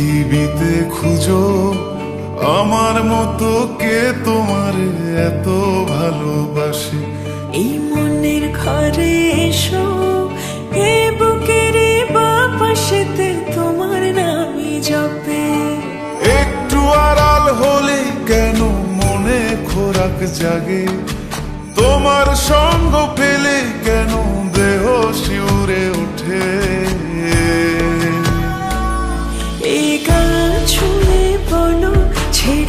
পৃথিবীতে খুঁজো আমার মতো কে তোমার এত ভালোবাসে? এই মনের ঘরে এসো এ বুকের বাপাশেতে তোমার জপে। একটু আড়াল হলে কেন মনে খোরাক জাগে? তোমার সঙ্গ পেলে কেন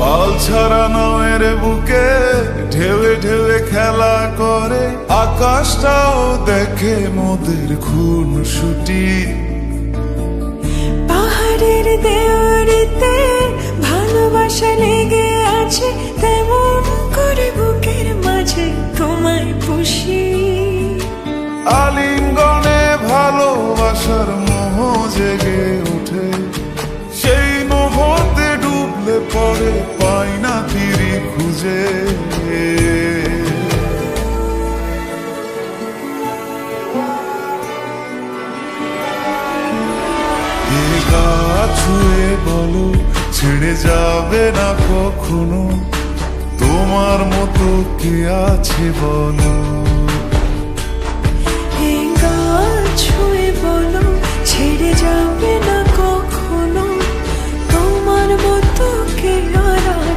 পাল ছাড়া নয়ের বুকে ঢেউে ঢেউে খেলা করে। আকাশটাও দেখে মোদের খুন ছুটি পাহাড়ের দেওয়ারিতে ভালোবাসা লেগে আছে তেমন করে বুকের মাঝে তোমায় পুষি। আলিঙ্গনে পড়ে পাই না তিরি খুঁজে। ছুঁয়ে বলো, ছেড়ে যাবে না কখনো? তোমার মতো কে আছে বলো?